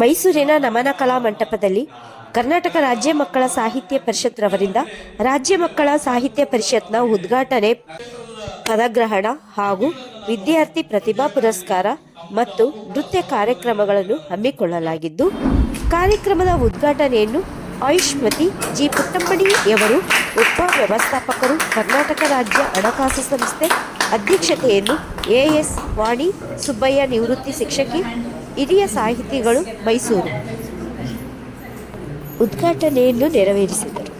ಮೈಸೂರಿನ ನಮನ ಕಲಾ ಮಂಟಪದಲ್ಲಿ ಕರ್ನಾಟಕ ರಾಜ್ಯ ಮಕ್ಕಳ ಸಾಹಿತ್ಯ ಪರಿಷತ್ ರವರಿಂದ ರಾಜ್ಯ ಮಕ್ಕಳ ಸಾಹಿತ್ಯ ಪರಿಷತ್ನ ಉದ್ಘಾಟನೆ, ಪದಗ್ರಹಣ ಹಾಗೂ ವಿದ್ಯಾರ್ಥಿ ಪ್ರತಿಭಾ ಪುರಸ್ಕಾರ ಮತ್ತು ನೃತ್ಯ ಕಾರ್ಯಕ್ರಮಗಳನ್ನು ಹಮ್ಮಿಕೊಳ್ಳಲಾಗಿದ್ದು, ಕಾರ್ಯಕ್ರಮದ ಉದ್ಘಾಟನೆಯನ್ನು ಆಯುಷ್ಮತಿ ಜಿ ಪುಟ್ಟಮ್ಮಣಿಯವರು ಉಪ ವ್ಯವಸ್ಥಾಪಕರು ಕರ್ನಾಟಕ ರಾಜ್ಯ ಹಣಕಾಸು ಸಂಸ್ಥೆ ಅಧ್ಯಕ್ಷತೆಯನ್ನು ಎಎಸ್ ವಾಣಿ ಸುಬ್ಬಯ್ಯ ನಿವೃತ್ತಿ ಶಿಕ್ಷಕಿ, ಹಿರಿಯ ಸಾಹಿತಿಗಳು ಮೈಸೂರು. ಉದ್ಘಾಟನೆಯನ್ನು ನೆರವೇರಿಸಿದರು.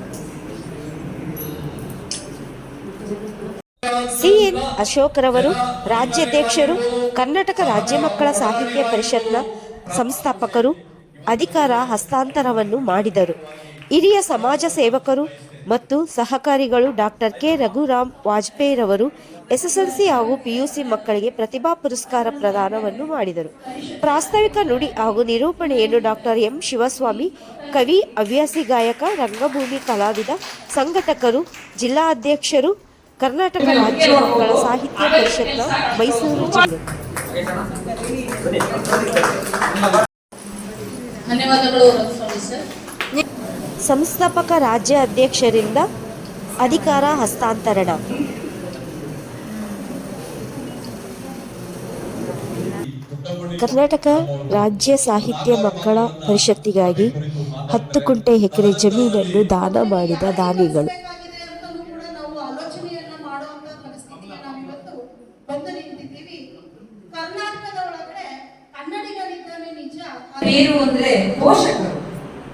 ಸಿಎನ್ ಅಶೋಕ್ರವರು ರಾಜ್ಯಾಧ್ಯಕ್ಷರು, ಕರ್ನಾಟಕ ರಾಜ್ಯ ಮಕ್ಕಳ ಸಾಹಿತ್ಯ ಪರಿಷತ್ನ ಸಂಸ್ಥಾಪಕರು ಅಧಿಕಾರ ಹಸ್ತಾಂತರವನ್ನು ಮಾಡಿದರು. ಹಿರಿಯ ಸಮಾಜ ಸೇವಕರು ಮತ್ತು ಸಹಕಾರಿಗಳು ಡಾಕ್ಟರ್ ಕೆ. ರಘುರಾಮ್ ವಾಜಪೇಯಿರವರು ಎಸ್ಎಸ್ಎಲ್ಸಿ ಹಾಗೂ ಪಿಯುಸಿ ಮಕ್ಕಳಿಗೆ ಪ್ರತಿಭಾ ಪುರಸ್ಕಾರ ಪ್ರದಾನವನ್ನು ಮಾಡಿದರು. ಪ್ರಾಸ್ತಾವಿಕ ನುಡಿ ಹಾಗೂ ನಿರೂಪಣೆಯನ್ನು ಡಾಕ್ಟರ್ ಎಂ. ಶಿವಸ್ವಾಮಿ, ಕವಿ, ಹವ್ಯಾಸಿ ಗಾಯಕ, ರಂಗಭೂಮಿ ಕಲಾವಿದ, ಸಂಘಟಕರು, ಜಿಲ್ಲಾ ಅಧ್ಯಕ್ಷರು, ಕರ್ನಾಟಕ ರಾಜ್ಯ ಮಕ್ಕಳ ಸಾಹಿತ್ಯ ಪರಿಷತ್ನ ಮೈಸೂರು ಜಿಲ್ಲೆ. ಧನ್ಯವಾದಗಳು ಸರ್. ಸಂಸ್ಥಾಪಕ ರಾಜ್ಯ ಅಧ್ಯಕ್ಷರಿಂದ ಅಧಿಕಾರ ಹಸ್ತಾಂತರಣ. ಕರ್ನಾಟಕ ರಾಜ್ಯ ಸಾಹಿತ್ಯ ಮಕ್ಕಳ ಪರಿಷತ್ತಿಗಾಗಿ ಹತ್ತು ಕುಂಟೆ ಎಕರೆ ಜಮೀನನ್ನು ದಾನ ಮಾಡಿದ ದಾನಿಗಳು. ಕರ್ನಾಟಕದ ಒಳಗಡೆ ನಿಜ ಬೇರು ಅಂದ್ರೆ ಪೋಷಕರು,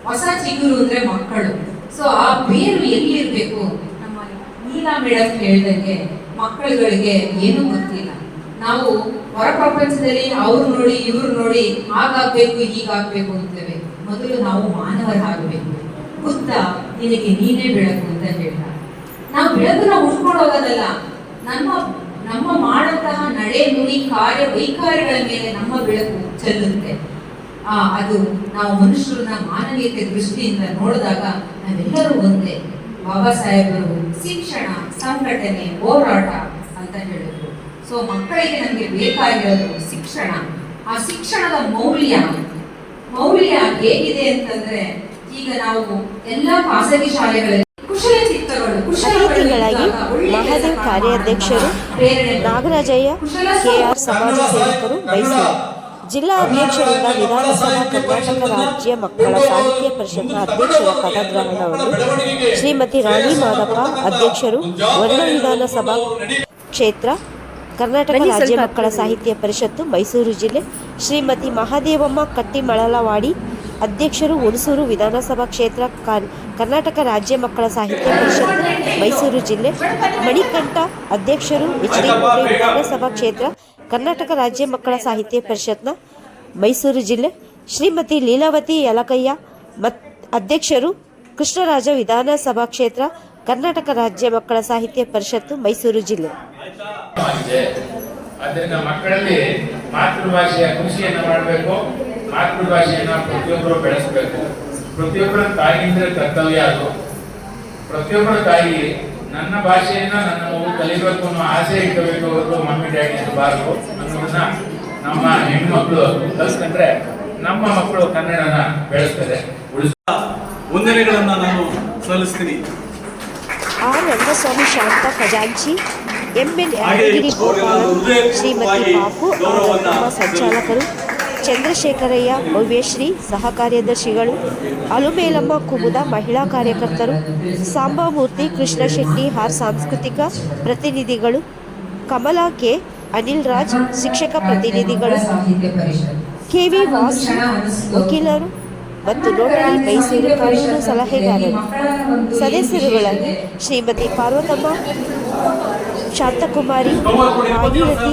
ಹೊಸ ಚಿಗುರು ಅಂದ್ರೆ ಮಕ್ಕಳು. ಸೊ ಆ ಬೇರು ಎಲ್ಲಿರ್ಬೇಕು ನಮ್ಮ ನೀಲಾ ಮೇಡಮ್ ಹೇಳ್ದಂಗೆ ಮಕ್ಕಳುಗಳಿಗೆ ಏನೂ ಗೊತ್ತಿಲ್ಲ. ನಾವು ಹೊರ ಪ್ರಪಂಚದಲ್ಲಿ ಅವ್ರು ನೋಡಿ, ಇವ್ರು ನೋಡಿ ಹಾಗಾಗ್ಬೇಕು, ಹೀಗಾಗ್ಬೇಕು ಅಂತೇವೆ ಮೊದಲು ನಾವು ಮಾನವರಾಗಬೇಕು. ಬುದ್ಧ ನಿನಗೆ ನೀನೇ ಬೆಳಕು ಅಂತ ಹೇಳ್ತಾರೆ ನಾವು ಬೆಳಕನ್ನ ಉಟ್ಕೊಂಡು ಹೋಗೋದಲ್ಲ, ನಮ್ಮ ನಮ್ಮ ಮಾಡಂತಹ ನಡೆ ನುಡಿ ಕಾರ್ಯ ವೈಕಾರ್ಯಗಳ ಮೇಲೆ ನಮ್ಮ ಬೆಳಕು ಚೆಲ್ಲುತ್ತೆ. ಆ, ಅದು ನಾವು ಮನುಷ್ಯರನ್ನ ಮಾನವೀಯತೆ ದೃಷ್ಟಿಯಿಂದ ನೋಡಿದಾಗ ನಾವೆಲ್ಲರೂ ಒಂದೇ. ಬಾಬಾ ಸಾಹೇಬರು ಶಿಕ್ಷಣ, ಸಂಘಟನೆ, ಹೋರಾಟ ಅಂತ ಹೇಳಿದ್ರು. ಸೊ ಮಕ್ಕಳಿಗೆ ನಮಗೆ ಬೇಕಾಗಿರೋದು ಶಿಕ್ಷಣ. ಆ ಶಿಕ್ಷಣದ ಮೌಲ್ಯ ಮೌಲ್ಯ ಹೇಗಿದೆ ಅಂತಂದ್ರೆ ಈಗ ನಾವು ಎಲ್ಲಾ ಖಾಸಗಿ ಶಾಲೆಗಳಲ್ಲಿ ಕುಶಲ ಚಿತ್ರಗಳು ಕುಶಲ ಮಹಾದೇವ್ ಕಾರ್ಯಾಧ್ಯಕ್ಷರು ನಾಗರಾಜಯ್ಯ ಕೆಆರ್ ಸಮಾಜ ಸೇವಕರು ಮೈಸೂರು ಜಿಲ್ಲಾ ಅಧ್ಯಕ್ಷರಿಂದ ವಿಧಾನಸಭಾ ಕರ್ನಾಟಕ ರಾಜ್ಯ ಮಕ್ಕಳ ಸಾಹಿತ್ಯ ಪರಿಷತ್ನ ಅಧ್ಯಕ್ಷರ ಪದಗ್ರಹಣವನ್ನು ಶ್ರೀಮತಿ ರಾಣಿ ಮಾದಪ್ಪ ಅಧ್ಯಕ್ಷರು ವರ್ಣ ವಿಧಾನಸಭಾ ಕ್ಷೇತ್ರ ಕರ್ನಾಟಕ ರಾಜ್ಯ ಮಕ್ಕಳ ಸಾಹಿತ್ಯ ಪರಿಷತ್ತು ಮೈಸೂರು ಜಿಲ್ಲೆ ಶ್ರೀಮತಿ ಮಹಾದೇವಮ್ಮ ಕಟ್ಟಿಮಳಲವಾಡಿ ಅಧ್ಯಕ್ಷರು ಹುಣಸೂರು ವಿಧಾನಸಭಾ ಕ್ಷೇತ್ರ ಕರ್ನಾಟಕ ರಾಜ್ಯ ಮಕ್ಕಳ ಸಾಹಿತ್ಯ ಪರಿಷತ್, ಮೈಸೂರು ಜಿಲ್ಲೆ ಮಣಿಕಂಠ ಅಧ್ಯಕ್ಷರು ಎಚ್ ಡಿ ವಿಧಾನಸಭಾ ಕ್ಷೇತ್ರ, ಕರ್ನಾಟಕ ರಾಜ್ಯ ಮಕ್ಕಳ ಸಾಹಿತ್ಯ ಪರಿಷತ್ನ ಮೈಸೂರು ಜಿಲ್ಲೆ ಶ್ರೀಮತಿ ಲೀಲಾವತಿ ಯಲಕಯ್ಯ ಮತ್, ಅಧ್ಯಕ್ಷರು ಕೃಷ್ಣರಾಜ ವಿಧಾನಸಭಾ ಕ್ಷೇತ್ರ, ಕರ್ನಾಟಕ ರಾಜ್ಯ ಮಕ್ಕಳ ಸಾಹಿತ್ಯ ಪರಿಷತ್ತು ಮೈಸೂರು ಜಿಲ್ಲೆ. ಮಕ್ಕಳಲ್ಲಿ ಮಾತೃಭಾಷೆಯ ಕೃಷಿಯನ್ನು ಮಾಡಬೇಕು. ಮಾತೃಭಾಷೆಯನ್ನ ಪ್ರತಿಯೊಬ್ಬರು ಬೆಳೆಸಬೇಕು. ಪ್ರತಿಯೊಬ್ಬರ ತಾಯಿಯಿಂದ ಕರ್ತವ್ಯ ಅದು. ಪ್ರತಿಯೊಬ್ಬರ ತಾಯಿ ನನ್ನ ಭಾಷೆಯನ್ನ ನನ್ನ ಮಗು ಕಲಿಬೇಕು ಅನ್ನೋ ಆಸೆ ಇಟ್ಕೋಬೇಕು ಅವರು ಮಮ್ಮಿ ಡ್ಯಾಡಿ ಅನ್ನಬಾರದು ಅನ್ನೋದನ್ನ ನಮ್ಮ ಹೆಣ್ಮಕ್ಳು ಕಲಿಸ್ಕೊಂಡ್ರೆ ನಮ್ಮ ಮಕ್ಕಳು ಕನ್ನಡನ ಬೆಳೆಸ್ತದೆ. ಉಳಿಸ ವಂದನೆಗಳನ್ನ ನಾನು ಸಲ್ಲಿಸ್ತೀನಿ. ಆರ್ ರಂಗಸ್ವಾಮಿ ಶಾಂತ ಖಜಾಂಚಿ ಯಾದಗಿರಿ ಗೋಪಾಲನ್ ಶ್ರೀಮತಿ ಬಾಪು ಅವರ ಸಂಚಾಲಕರು ಚಂದ್ರಶೇಖರಯ್ಯ, ಭವ್ಯಶ್ರೀ ಸಹ ಕಾರ್ಯದರ್ಶಿಗಳು ಅಲುಮೇಲಮ್ಮ ಕುಮುದ ಮಹಿಳಾ ಕಾರ್ಯಕರ್ತರು, ಸಾಂಬಾಮೂರ್ತಿ ಕೃಷ್ಣ ಶೆಟ್ಟಿ ಆರ್ ಸಾಂಸ್ಕೃತಿಕ ಪ್ರತಿನಿಧಿಗಳು, ಕಮಲಾ ಕೆ ಅನಿಲ್ ರಾಜ್ ಶಿಕ್ಷಕ ಪ್ರತಿನಿಧಿಗಳು ಕೆವಿ ವಾಸ್ ವಕೀಲರು ಮತ್ತು ನೋಟರಿ ಮೈಸೂರು ಕಾನೂನು ಸಲಹೆಗಾರರು. ಸದಸ್ಯರುಗಳಲ್ಲಿ ಶ್ರೀಮತಿ ಪಾರ್ವತಮ್ಮ, ಶಾಂತಕುಮಾರಿ, ಭಾಗೀರಥಿ,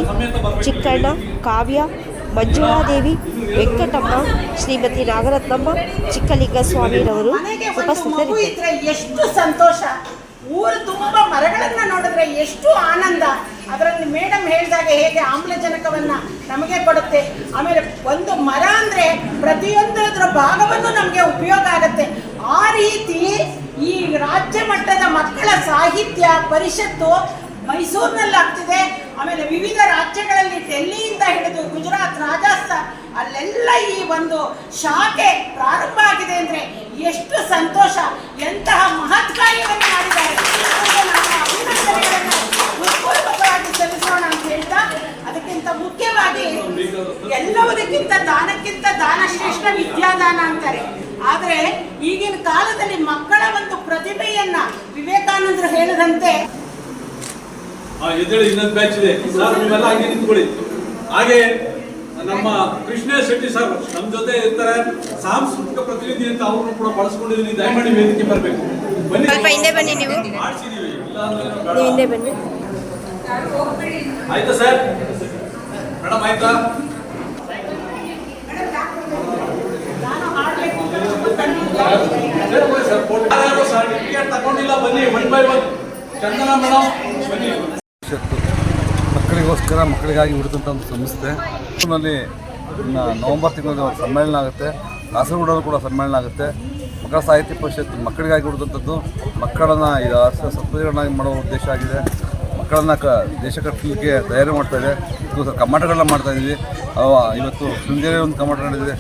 ಚಿಕ್ಕಣ್ಣ, ಕಾವ್ಯ ಮಂಜುಳಾದೇವಿ ವೆಂಕಟಮ್ಮ, ಶ್ರೀಮತಿ ನಾಗರತ್ನಮ್ಮ ಚಿಕ್ಕಲಿಂಗ ಸ್ವಾಮಿಯವರು ಒಂದು ಮಗು ಉಪಸ್ಥಿತರಿದ್ದರು ಎಷ್ಟು ಸಂತೋಷ. ಊರು ತುಂಬ ಮರಗಳನ್ನ ನೋಡಿದ್ರೆ ಎಷ್ಟು ಆನಂದ. ಅದರಲ್ಲಿ ಮೇಡಮ್ ಹೇಳಿದಾಗ ಹೇಗೆ ಆಮ್ಲಜನಕವನ್ನ ನಮಗೆ ಕೊಡುತ್ತೆ. ಆಮೇಲೆ ಒಂದು ಮರ ಅಂದ್ರೆ ಪ್ರತಿಯೊಂದರ ಭಾಗವನ್ನು ನಮಗೆ ಉಪಯೋಗ ಆಗುತ್ತೆ. ಆ ರೀತಿ ಈ ರಾಜ್ಯ ಮಟ್ಟದ ಮಕ್ಕಳ ಸಾಹಿತ್ಯ, ಪರಿಷತ್ತು ಮೈಸೂರಿನಲ್ಲಿ ಆಗ್ತಿದೆ ಆಮೇಲೆ ವಿವಿಧ ರಾಜ್ಯಗಳಲ್ಲಿ ಡೆಲ್ಲಿಯಿಂದ ಹಿಡಿದು ಗುಜರಾತ್, ರಾಜಸ್ಥಾನ್, ಅಲ್ಲೆಲ್ಲ ಈ ಒಂದು ಶಾಖೆ ಪ್ರಾರಂಭ ಆಗಿದೆ ಅಂದ್ರೆ ಎಷ್ಟು ಸಂತೋಷ. ಎಂತಹ ಮಹತ್ ಕಾರ್ಯವನ್ನು ಮಾಡಿದ್ದಾರೆ ಸಲ್ಲಿಸೋಣ ಅಂತ ಹೇಳ್ತಾ, ಅದಕ್ಕಿಂತ ಮುಖ್ಯವಾಗಿ ಎಲ್ಲವುದಕ್ಕಿಂತ ದಾನಕ್ಕಿಂತ ದಾನ ಶ್ರೇಷ್ಠ ವಿದ್ಯಾದಾನ ಅಂತಾರೆ. ಆದ್ರೆ ಈಗಿನ ಕಾಲದಲ್ಲಿ ಮಕ್ಕಳ ಒಂದು ಪ್ರತಿಭೆಯನ್ನ ವಿವೇಕಾನಂದರು ಹೇಳಿದಂತೆ ಎದ್ದೇಳಿ ಇನ್ನೊಂದು ಬ್ಯಾಚ್ ಇದೆ. ಸರ್ ನೀವೆಲ್ಲ ಹಾಗೆ ನಿಂತ್ಕೊಳ್ಳಿ. ಹಾಗೆ ನಮ್ಮ ಕೃಷ್ಣ ಶೆಟ್ಟಿ ಸರ್ ನಮ್ಮ ಜೊತೆ ಇರ್ತಾರೆ. ಸಾಂಸ್ಕೃತಿಕ ಪ್ರತಿನಿಧಿ ಅಂತ ಅವ್ರನ್ನು ಕೂಡ ಬಳಸ್ಕೊಂಡಿದ್ದೀನಿ. ದಯಮಾಡಿ ವೇದಿಕೆ ಬರಬೇಕು. ಬನ್ನಿ. ಸ್ವಲ್ಪ ಹಿಂದೆ ಬನ್ನಿ ನೀವು. ಮಾಡ್ಸಿದೀವಿ. ನೀವು ಹಿಂದೆ ಬನ್ನಿ. ಆಯ್ತಾ ಸರ್ ಮೇಡಮ್ ಆಯ್ತಾ ಸರ್ಟಿಫಿಕೇಟ್ ತಗೊಂಡಿಲ್ಲ? ಬನ್ನಿ one by one Chandana madam ಬನ್ನಿ ಪರಿಷತ್ತು ಮಕ್ಕಳಿಗಾಗಿ ಹುಡುದಂಥ ಒಂದು ಸಂಸ್ಥೆ. ನಲ್ಲಿ ನವೆಂಬರ್ ತಿಂಗಳಲ್ಲಿ ಒಂದು ಸಮ್ಮೇಳನ ಆಗುತ್ತೆ. ಕಾಸರಗೋಡಲ್ಲೂ ಕೂಡ ಸಮ್ಮೇಳನ ಆಗುತ್ತೆ. ಮಕ್ಕಳ ಸಾಹಿತ್ಯ ಪರಿಷತ್ ಮಕ್ಕಳಿಗಾಗಿ ಹುಡುದಂಥದ್ದು ಮಕ್ಕಳನ್ನು ರಾಷ್ಟ್ರ ಸತ್ಪ್ರಜೆಗಳನ್ನಾಗಿ ಮಾಡುವ ಉದ್ದೇಶ ಆಗಿದೆ. ಮಕ್ಕಳನ್ನು ಕ ದೇಶ ಕಟ್ಟಲಿಕ್ಕೆ ತಯಾರಿ ಮಾಡ್ತಾ ಇದೆ. ಇವತ್ತು ಕಮ್ಮಟಗಳನ್ನ ಮಾಡ್ತಾ ಇದ್ದೀವಿ ಇವತ್ತು ಶೃಂಗೇರಿ ಒಂದು ಕಮ್ಮಟ ನಡೆದಿದೆ.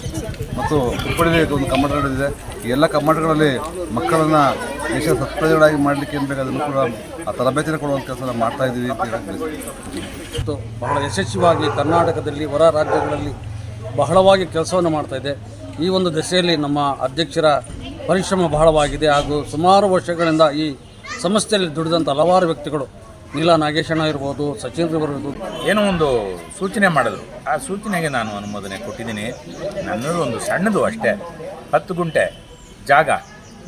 ಮತ್ತು ಹುಬ್ಬಳ್ಳಿ ಒಂದು ಕಮ್ಮಟ ನಡೆದಿದೆ. ಈ ಎಲ್ಲ ಕಮ್ಮಟಗಳಲ್ಲಿ ಮಕ್ಕಳನ್ನು ದೇಶ ಸತ್ಪ್ರಜೆಗಳಾಗಿ ಮಾಡಲಿಕ್ಕೆ ಏನು ಅದನ್ನು ಕೂಡ ಆ ತರಬೇತಿನ ಕೊಡುವಂಥ ಕೆಲಸ ಮಾಡ್ತಾ ಇದ್ದೀವಿ ಅಂತ ಮತ್ತು ಬಹಳ ಯಶಸ್ವಿಯಾಗಿ ಕರ್ನಾಟಕದಲ್ಲಿ ಹೊರ ರಾಜ್ಯಗಳಲ್ಲಿ ಬಹಳವಾಗಿ ಕೆಲಸವನ್ನು ಮಾಡ್ತಾ ಇದೆ. ಈ ಒಂದು ದಶೆಯಲ್ಲಿ ನಮ್ಮ ಅಧ್ಯಕ್ಷರ ಪರಿಶ್ರಮ ಬಹಳವಾಗಿದೆ. ಹಾಗೂ ಸುಮಾರು ವರ್ಷಗಳಿಂದ ಈ ಸಂಸ್ಥೆಯಲ್ಲಿ ದುಡಿದಂಥ ಹಲವಾರು ವ್ಯಕ್ತಿಗಳು ನೀಲಾ ನಾಗೇಶಣ್ಣ ಇರ್ಬೋದು, ಸಚಿನ್ ಇರ್ಬೋದು. ಏನೋ ಒಂದು ಸೂಚನೆ ಮಾಡಿದ್ರು. ಆ ಸೂಚನೆಗೆ ನಾನು ಅನುಮೋದನೆ ಕೊಟ್ಟಿದ್ದೀನಿ. ನನ್ನದು ಒಂದು ಸಣ್ಣದು ಅಷ್ಟೇ. ಹತ್ತು ಗುಂಟೆ ಜಾಗ.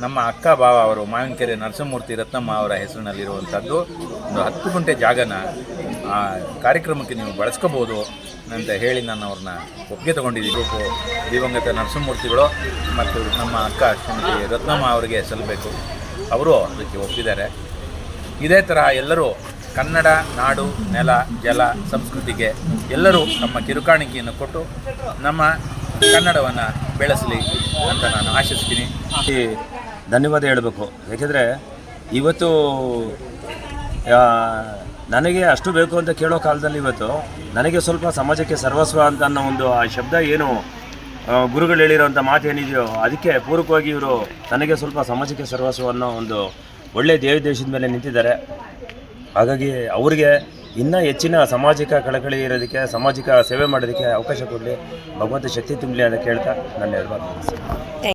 ನಮ್ಮ ಅಕ್ಕ, ಬಾವ ಅವರು, ಮಾವಿನಕೆರೆ ನರಸಿಂಹಮೂರ್ತಿ ರತ್ನಮ್ಮ ಅವರ ಹೆಸರಿನಲ್ಲಿರುವಂಥದ್ದು ಒಂದು ಹತ್ತು ಗುಂಟೆ ಜಾಗನ ಆ ಕಾರ್ಯಕ್ರಮಕ್ಕೆ ನೀವು ಬಳಸ್ಕೋಬೋದು ಅಂತ ಹೇಳಿ ನಾನು ಅವ್ರನ್ನ ಒಪ್ಪಿಗೆ ತೊಗೊಂಡಿದ್ದೀನಿ. ಗ್ರೂಪು ದಿವಂಗತ ನರಸಿಂಹಮೂರ್ತಿಗಳು ಮತ್ತು ನಮ್ಮ ಅಕ್ಕ ಶ್ರೀಮತಿ ರತ್ನಮ್ಮ ಅವರಿಗೆ ಸಲ್ಲಬೇಕು ಅವರು ಅದಕ್ಕೆ ಒಪ್ಪಿದ್ದಾರೆ. ಇದೇ ಥರ ಎಲ್ಲರೂ ಕನ್ನಡ, ನಾಡು, ನೆಲ, ಜಲ, ಸಂಸ್ಕೃತಿಗೆ ಎಲ್ಲರೂ ತಮ್ಮ ಕಿರುಕಾಣಿಕೆಯನ್ನು ಕೊಟ್ಟು ನಮ್ಮ ಕನ್ನಡವನ್ನು ಬೆಳೆಸಲಿ ಅಂತ ನಾನು ಆಶಿಸ್ತೀನಿ. ಧನ್ಯವಾದ ಹೇಳಬೇಕು. ಯಾಕೆಂದರೆ ಇವತ್ತು ನನಗೆ ಅಷ್ಟು ಬೇಕು ಅಂತ ಕೇಳೋ ಕಾಲದಲ್ಲಿ ಇವತ್ತು ನನಗೆ ಸ್ವಲ್ಪ ಸಮಾಜಕ್ಕೆ ಸರ್ವಸ್ವ ಅಂತ ಅನ್ನೋ ಒಂದು ಆ ಶಬ್ದ ಏನು ಗುರುಗಳು ಹೇಳಿರೋಂಥ ಮಾತು ಏನಿದೆಯೋ ಅದಕ್ಕೆ ಪೂರಕವಾಗಿ ಇವರು ನನಗೆ ಸ್ವಲ್ಪ ಸಮಾಜಕ್ಕೆ ಸರ್ವಸ್ವ ಅನ್ನೋ ಒಂದು ಒಳ್ಳೆಯ ದೇವದೇಶದ ಮೇಲೆ ನಿಂತಿದ್ದಾರೆ ಹಾಗಾಗಿ ಅವರಿಗೆ ಇನ್ನೂ ಹೆಚ್ಚಿನ ಸಾಮಾಜಿಕ ಕಳಕಳಿ ಇರೋದಕ್ಕೆ, ಸಾಮಾಜಿಕ ಸೇವೆ ಮಾಡೋದಕ್ಕೆ ಅವಕಾಶ ಕೊಡಲಿ ಭಗವಂತ ಶಕ್ತಿ ತುಂಬಲಿ ಅಂತ ಕೇಳ್ತಾ ನನ್ನ ಮುಗಿಸ್ತೀನಿ.